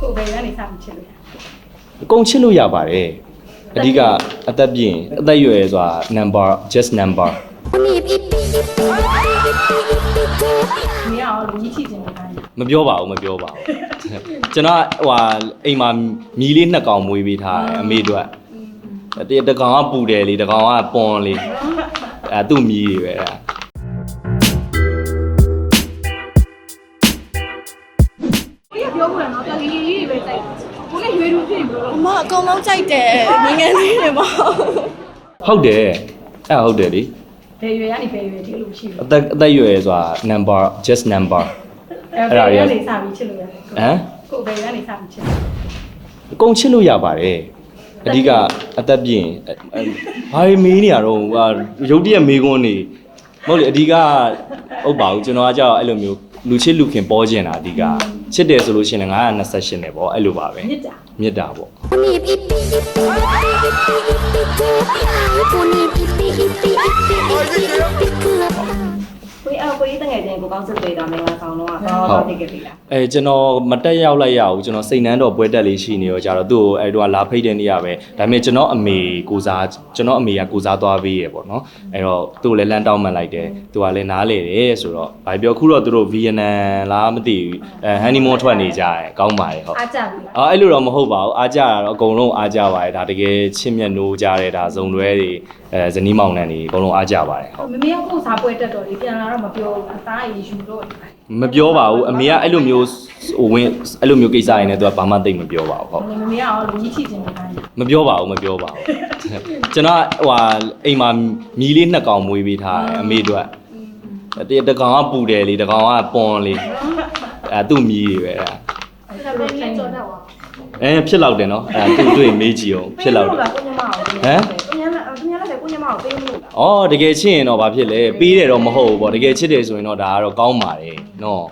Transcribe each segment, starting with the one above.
ကိုယ်ပဲကနေစပြီးချစ်လို့ရအကုန်ချစ်လို့ရပါတယ်အဓိကအသက်ပြည့်အသက်အရွယ်ဆိုတာ number just number မင်းရောလူကြီးချစ်ခြင်းလို့ခိုင်းတယ်မပြောပါဘူးမပြောပါဘူးကျွန်တော်ကဟိုဟာအိမ်မှာမြီးလေးနှစ်ကောင်မွေးပေးထားတယ်အမေတို့ကတတကောင်ကပူတယ်လေတကောင်ကပွန်လေအဲသူ့မြီးတွေပဲအဲကို လို့ရနော်တလီလီလေးတွေပဲတိုက်ကိုလည်းရွေးလို့ဖြစ်ပြီလို့အမအကုန်လုံးကြိုက်တယ်ငငယ်လေးတွေပေါ့ဟုတ်တယ်အဲဟုတ်တယ်လေဘယ်ရွယ်ကနေဘယ်ရွယ်ဒီလိုရှိတယ်အသက်အသက်အရွယ်ဆိုတာ number just number အဲ့ဒါကနေစပြီးချစ်လို့ရတယ်ဟမ်ကိုယ်ပဲကနေစပြီးချစ်လို့အကုန်ချစ်လို့ရပါတယ်အဓိကအသက်ပြည့်ဘာမေးနေရတော့ဟာရုပ်တရက်မေးခွန်းနေမဟုတ်လေအဓိကဟုတ်ပါဘူးကျွန်တော်ကကြောက်အဲ့လိုမျိုး လူချစ်လူခင်ပေါ်ကျင်တာအဓိကချစ်တယ်ဆိုလို့ရှိရင်928နဲ့ပေါ့အဲ့လိုပါပဲမြစ်တာမေတ္တာပေါ့ ကိုကြီးအော်ကိုကြီးတငယ်ချင်းကိုကောင်းစစ်ပေးတာမင်္ဂလာဆောင်တော့ကောင်းတော့တိတ်ခဲ့ပြီလားအဲကျွန်တော်မတက်ရောက်လိုက်ရဘူးကျွန်တော်စိတ်နှမ်းတော်ပွဲတက်လေးရှိနေရောကြတော့သူ့ကိုအဲတော့လာဖိတ်တဲ့နေရပဲဒါပေမဲ့ကျွန်တော်အမေကိုစားကျွန်တော်အမေကကိုစားသွားပေးရပေါ့နော်အဲတော့သူ့ကိုလည်းလမ်းတောင်းမှန်လိုက်တယ်သူကလည်းနားလေတယ်ဆိုတော့ဘာပြောခုတော့သူတို့ဗီယက်နမ်လားမသိဘူးအဲဟန်နီမွန်ထွက်နေကြတယ်ကောင်းပါတယ်ဟုတ်အားကြပြီလားအော်အဲ့လိုတော့မဟုတ်ပါဘူးအားကြတာတော့အကုန်လုံးအားကြပါတယ်ဒါတကယ်ချစ်မြတ်နိုးကြတယ်ဒါဇုံလွဲတွေ အဲဇနီးမောင်နှံတွေအကုန်လုံးအားကြပါတယ်ဟုတ်မမေကကိုယ်စားပွဲတက်တော့လေပြန်လာတော့မပြောဘူးအသားအရည်ယူတော့မပြောပါဘူးအမေကအဲ့လိုမျိုးဟိုဝင်အဲ့လိုမျိုးကိစ္စရင်းနဲ့သူကဘာမှသိမပြောပါဘူးဟုတ်မမေကရောလူကြီးချစ်ခြင်းလို့ခိုင်းတယ်မပြောပါဘူးမပြောပါဘူးကျွန်တော်ကဟိုဟာအိမ်မှာမြီးလေးနှစ်ကောင်မွေးပေးထားတယ်အမေတို့ကတတကောင်ကပူတယ်လေတကောင်ကပွန်လေအဲသူ့မြီးတွေပဲအဲအဲ့ဒါပဲပြန်ကြော်တော့အဲဖြစ်လောက်တယ်နော်အဲသူ့တွေ့မေးကြည့်အောင်ဖြစ်လောက်တယ်ကိုညမ အောင်ဟမ်ကိုညမကိုညမလည်းကိုညမအောင်ပေးလို့လားအော်တကယ်ချစ်ရင်တော့ဘာဖြစ်လဲပေးတယ်တော့မဟုတ်ဘူးပေါ့တကယ်ချစ်တယ်ဆိုရင်တော့ဒါကတော့ကောင်းပါတယ်နော်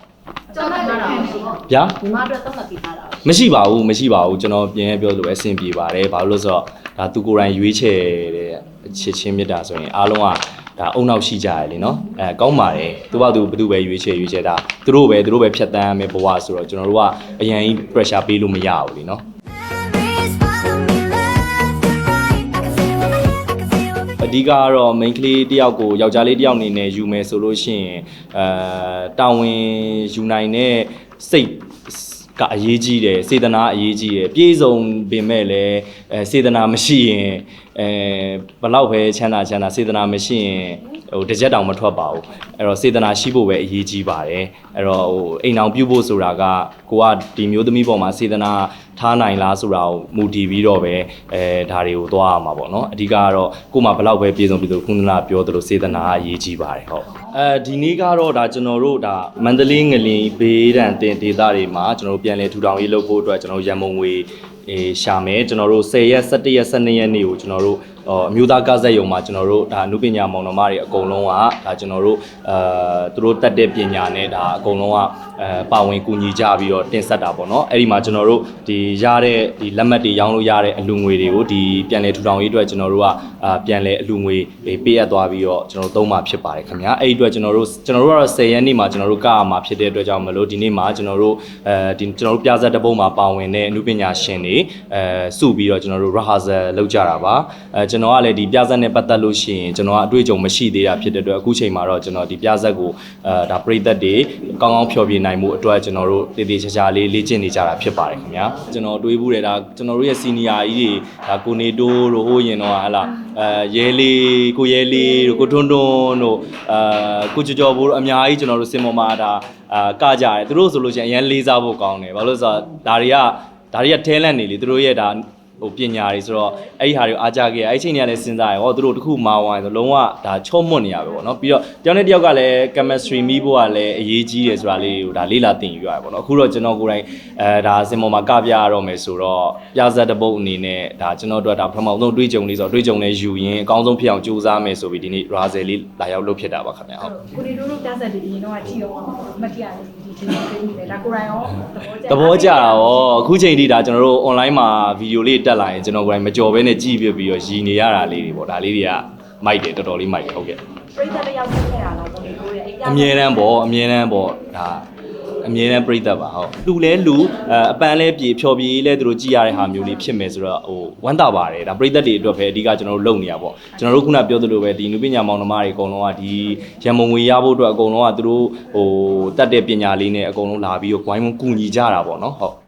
ကျောင်းသားတာရှိဗျာညီမအတွက်သုံးလက်ပြီးသားတာမရှိပါဘူးမရှိပါဘူးကျွန်တော်ပြန်ရပြောလို့အဆင်ပြေပါတယ်ဘာလို့လဲဆိုတော့ဒါသူကိုယ်တိုင်ရွေးချယ်တဲ့ချစ်ချင်းမြတ်တာဆိုရင်အားလုံးကဒါအုံနောက်ရှိကြရလေနော်အဲကောင်းပါတယ်သူကသူဘယ်သူပဲရွေးချယ်ရွေးချယ်တာသူတို့ပဲသူတို့ပဲဖြတ်တန်းရမယ်ဘဝဆိုတော့ကျွန်တော်တို့ကအရင်ကြီး pressure ပေးလို့မရဘူးလीနော် ဓိကကတော့ main ကလေးတယောက်ကိုယောက်ျားလေးတယောက်အနေနဲ့ယူမယ်ဆိုလို့ရှိရင်အဲတာဝန်ယူနိုင်တဲ့စိတ် ကအရေးကြီးတယ်စေတနာအရေးကြီးတယ်ပြေဆုံးပင်မဲ့လည်းအဲစေတနာမရှိရင်အဲဘလောက်ပဲချမ်းသာချမ်းသာစေတနာမရှိရင်ဟိုတစ်ချက်တောင်မထွက်ပါဘူးအဲ့တော့စေတနာရှိဖို့ပဲအရေးကြီးပါတယ်အဲ့တော့ဟိုအိမ်အောင်ပြုဖို့ဆိုတာကကိုကဒီမျိုးသမီးပေါ်မှာစေတနာထားနိုင်လားဆိုတာကိုမူတည်ပြီးတော့ပဲအဲဒါတွေကိုသွားရမှာပေါ့နော်အဓိကကတော့ကို့မှာဘလောက်ပဲပြေဆုံးပြီးတော့ခုနကပြောသလိုစေတနာအရေးကြီးပါတယ်ဟုတ်အဲဒီနေ့ကတော့ဒါကျွန်တော်တို့ဒါမန္တလေးငလင်ဘေးဒဏ်တင်ဒေသတွေမှာကျွန်တော်တို့ပြန်လည်ထူထောင်ရေးလုပ်ဖို့အတွက်ကျွန်တော်တို့ရန်မုံငွေအေးရှာမယ်ကျွန်တော်တို့10ရက်17ရက်12ရက်နေ့ကိုကျွန်တော်တို့အော်အမျိုးသားကစားရုံမှာကျွန်တော်တို့ဒါအနုပညာမောင်နှမတွေအကုန်လုံးကဒါကျွန်တော်တို့အဲသူတို့တက်တဲ့ပညာနဲ့ဒါအကုန်လုံးကအဲပါဝင်ကူညီကြပြီးတော့တင်ဆက်တာပေါ့နော်အဲ့ဒီမှာကျွန်တော်တို့ဒီရတဲ့ဒီလက်မှတ်တွေရောင်းလို့ရတဲ့အလူငွေတွေကိုဒီပြန်လည်ထူထောင်ရေးအတွက်ကျွန်တော်တို့ကအာပြန်လည်အလူငွေပေးအပ်သွားပြီးတော့ကျွန်တော်တို့သုံးမှာဖြစ်ပါတယ်ခင်ဗျာအဲ့ဒီအတွက်ကျွန်တော်တို့ကျွန်တော်တို့ကတော့10ရက်နေ့မှာကျွန်တော်တို့ကရမှာဖြစ်တဲ့အတွက်ကြောင့်မလို့ဒီနေ့မှာကျွန်တော်တို့အဲဒီကျွန်တော်တို့ပြဇာတ်တစ်ပုဒ်မှာပါဝင်တဲ့အနုပညာရှင်တွေအဲစုပြီးတော့ကျွန်တော်တို့ rehearsal လုပ်ကြတာပါအဲကျွန်တော်ကလည်းဒီပြဇာတ်နဲ့ပတ်သက်လို့ရှိရင်ကျွန်တော်ကအတွေ့အကြုံမရှိသေးတာဖြစ်တဲ့အတွက်အခုချိန်မှာတော့ကျွန်တော်ဒီပြဇာတ်ကိုအဲဒါပရိသတ်တွေကောင်းကောင်းဖျော်ဖြေနိုင်မှုအတွက်ကျွန်တော်တို့တည်တည်ချာချာလေးလေ့ကျင့်နေကြတာဖြစ်ပါတယ်ခင်ဗျာကျွန်တော်တွေးဘူးတယ်ဒါကျွန်တော်တို့ရဲ့ senior ကြီးတွေဒါကိုနေတိုးတို့ဟိုးရင်တော့ဟလာအဲရဲလေးကိုရဲလေးတို့ကိုထွန်းထွန်းတို့အာကိုကြော်ကြော်ဘိုးတို့အများကြီးကျွန်တော်တို့စင်ပေါ်မှာဒါအာကကြတယ်သူတို့ဆိုလို့ရှိရင်အရင်လေးစားဖို့ကောင်းတယ်ဘာလို့လဲဆိုတော့ဒါတွေကဒါတွေက talent နေလေသူတို့ရဲ့ဒါ ဟိုပညာတွေဆိုတော့အဲ့ဒီဟာတွေကိုအားကြခဲ့ရအဲ့ဒီချိန်တွေကလည်းစဉ်းစားရဟောသူတို့တခုမာဝိုင်းဆိုလုံးဝဒါချော့မွတ်နေရပဲပေါ့နော်ပြီးတော့တယောက်နဲ့တယောက်ကလည်း chemistry မိဖို့ကလည်းအရေးကြီးတယ်ဆိုတာလေးကိုဒါလေးလာသင်ယူရတယ်ပေါ့နော်အခုတော့ကျွန်တော်ကိုယ်တိုင်အဲဒါစင်ပေါ်မှာကပြရတော့မယ်ဆိုတော့ပြဇက်တစ်ပုတ်အနေနဲ့ဒါကျွန်တော်တို့ကဒါပထမဆုံးတွေးကြုံလေးဆိုတော့တွေးကြုံလေးယူရင်အကောင်းဆုံးဖြစ်အောင်ကြိုးစားမယ်ဆိုပြီးဒီနေ့ razel လေးလာရောက်လုပ်ဖြစ်တာပါခင်ဗျာဟုတ်ကိုဒီတို့တို့ပြဆက်တယ်ဒီရင်တော့ကြည့်တော့မကြည့်ရတယ်ဒီဒီဒီပေးနေတယ်ဒါကိုရိုင်းရောသဘောကျတာရောအခုချိန်ထိဒါကျွန်တော်တို့ online မှာဗီဒီယိုလေးတက်လာရင်ကျွန်တော်ကိုယ်တိုင်မကြော်ဘဲနဲ့ကြည့်ပြပြီးတော့ရည်နေရတာလေးတွေပေါ့ဒါလေးတွေကမိုက်တယ်တော်တော်လေးမိုက်တယ်ဟုတ်ကဲ့ပြိတ္တတယောက်ဆက်ခဲ့တာလားကိုနေတို့ရဲ့အိမ်အမြဲတမ်းပေါ့အမြဲတမ်းပေါ့ဒါအမြဲတမ်းပြိသက်ပါဟုတ်လူလဲလူအအပန်းလဲပြေဖြော်ပြေလဲသူတို့ကြည်ရတဲ့ဟာမျိုးလေးဖြစ်မယ်ဆိုတော့ဟိုဝမ်းသာပါတယ်ဒါပြိသက်တွေအတွက်ပဲအဓိကကျွန်တော်တို့လုပ်နေရပေါ့ကျွန်တော်တို့ခုနပြောသလိုပဲဒီနုပညာမောင်နှမတွေအကုန်လုံးကဒီရန်မုံငွေရဖို့အတွက်အကုန်လုံးကသူတို့ဟိုတတ်တဲ့ပညာလေးနဲ့အကုန်လုံးလာပြီးတော့ဝိုင်းဝန်းကူညီကြတာပေါ့နော်ဟုတ်